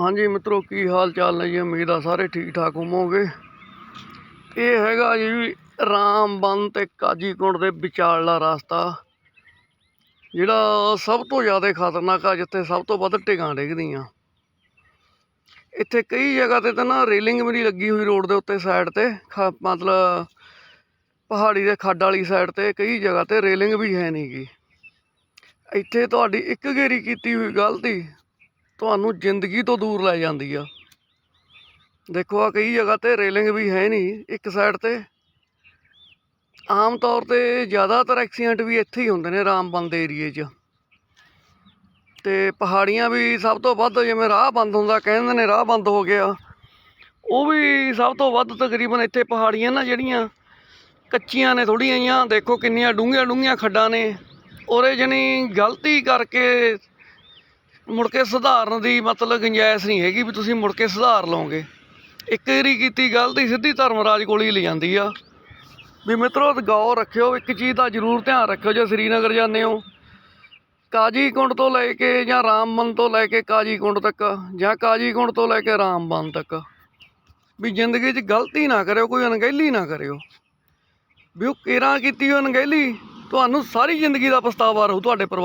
ਹਾਂਜੀ ਮਿੱਤਰੋ, ਕੀ ਹਾਲ ਚਾਲ ਨੇ ਜੀ? ਉਮੀਦ ਆ ਸਾਰੇ ਠੀਕ ਠਾਕ ਹੋਵੋਗੇ। ਇਹ ਹੈਗਾ ਜੀ ਰਾਮਬਨ ਤੇ ਕਾਜੀਕੁੰਡ ਦੇ ਵਿਚਾਲਲਾ ਰਸਤਾ, ਜਿਹੜਾ ਸਭ ਤੋਂ ਜ਼ਿਆਦਾ ਖਤਰਨਾਕ ਆ, ਜਿੱਥੇ ਸਭ ਤੋਂ ਵੱਧ ਢਿਗਾਂ ਡਿੱਗਦੀਆਂ। ਇੱਥੇ ਕਈ ਜਗ੍ਹਾ ਤੇ ਤਾਂ ਨਾ ਰੇਲਿੰਗ ਵੀ ਨਹੀਂ ਲੱਗੀ ਹੋਈ ਰੋਡ ਦੇ ਉੱਤੇ ਸਾਈਡ ਤੇ, ਖ- ਮਤਲਬ ਪਹਾੜੀ ਦੇ ਖੱਡ ਵਾਲੀ ਸਾਈਡ ਤੇ, ਕਈ ਜਗ੍ਹਾ ਤੇ ਰੇਲਿੰਗ ਵੀ ਹੈ ਨਹੀਂ ਗੀ। ਇੱਥੇ ਤੁਹਾਡੀ ਇੱਕ ਗੇਰੀ ਕੀਤੀ ਹੋਈ ਗਲਤੀ ਤੁਹਾਨੂੰ ਜ਼ਿੰਦਗੀ ਤੋਂ ਦੂਰ ਲੈ ਜਾਂਦੀ ਆ। ਦੇਖੋ ਆ ਕਈ ਜਗ੍ਹਾ ਤੇ ਰੇਲਿੰਗ ਵੀ ਹੈ ਨਹੀਂ, ਇੱਕ ਸਾਈਡ ਤੇ। ਆਮ ਤੌਰ ਤੇ ਜ਼ਿਆਦਾਤਰ ਐਕਸੀਡੈਂਟ ਵੀ ਇੱਥੇ ਹੀ ਹੁੰਦੇ ਨੇ ਰਾਮਬਨ ਦੇ ਏਰੀਏ 'ਚ। ਤੇ ਪਹਾੜੀਆਂ ਵੀ ਸਭ ਤੋਂ ਵੱਧ ਜਿਵੇਂ ਰਾਹ ਬੰਦ ਹੁੰਦਾ, ਕਹਿੰਦੇ ਨੇ ਰਾਹ ਬੰਦ ਹੋ ਗਿਆ। ਉਹ ਵੀ ਸਭ ਤੋਂ ਵੱਧ ਤਕਰੀਬਨ ਇੱਥੇ ਪਹਾੜੀਆਂ ਨਾ ਜਿਹੜੀਆਂ ਕੱਚੀਆਂ ਨੇ ਥੋੜ੍ਹੀਆਂ ਜਿਹੀਆਂ, ਦੇਖੋ ਕਿੰਨੀਆਂ ਡੂੰਘੀਆਂ ਡੂੰਘੀਆਂ ਖੱਡਾਂ ਨੇ। ਔਰੇ ਜਣੀ ਗਲਤੀ ਕਰਕੇ ਮੁੜ ਕੇ ਸੁਧਾਰਨ ਦੀ ਮਤਲਬ ਗੁੰਜਾਇਸ਼ ਨਹੀਂ ਹੈਗੀ ਵੀ ਤੁਸੀਂ ਮੁੜ ਕੇ ਸੁਧਾਰ ਲਓਗੇ। ਇੱਕ ਵਾਰੀ ਕੀਤੀ ਗਲਤੀ, ਸਿੱਧੀ ਧਰਮਰਾਜ ਕੋਲ ਹੀ ਲੈ ਜਾਂਦੀ ਆ। ਵੀ ਮਿੱਤਰੋ ਗੌਰ ਰੱਖਿਓ, ਇੱਕ ਚੀਜ਼ ਦਾ ਜ਼ਰੂਰ ਧਿਆਨ ਰੱਖਿਓ, ਜੇ ਸ੍ਰੀਨਗਰ ਜਾਂਦੇ ਹੋ। ਕਾਜੀਕੁੰਡ ਤੋਂ ਲੈ ਕੇ ਜਾਂ ਰਾਮਬਨ ਤੋਂ ਲੈ ਕੇ ਕਾਜੀਕੁੰਡ ਤੱਕ, ਜਾਂ ਕਾਜੀਕੁੰਡ ਤੋਂ ਲੈ ਕੇ ਰਾਮਬਨ ਤੱਕ, ਵੀ ਜ਼ਿੰਦਗੀ 'ਚ ਗਲਤੀ ਨਾ ਕਰਿਓ, ਕੋਈ ਅਣਗਹਿਲੀ ਨਾ ਕਰਿਓ। ਵੀ ਉਹ ਕੇਰਾਂ ਕੀਤੀ ਹੋਈ ਅਣਗਹਿਲੀ, ਤੁਹਾਨੂੰ ਸਾਰੀ ਜ਼ਿੰਦਗੀ ਦਾ ਪਛਤਾਵਾ ਰਹੂ ਤੁਹਾਡੇ ਪਰਿਵਾਰ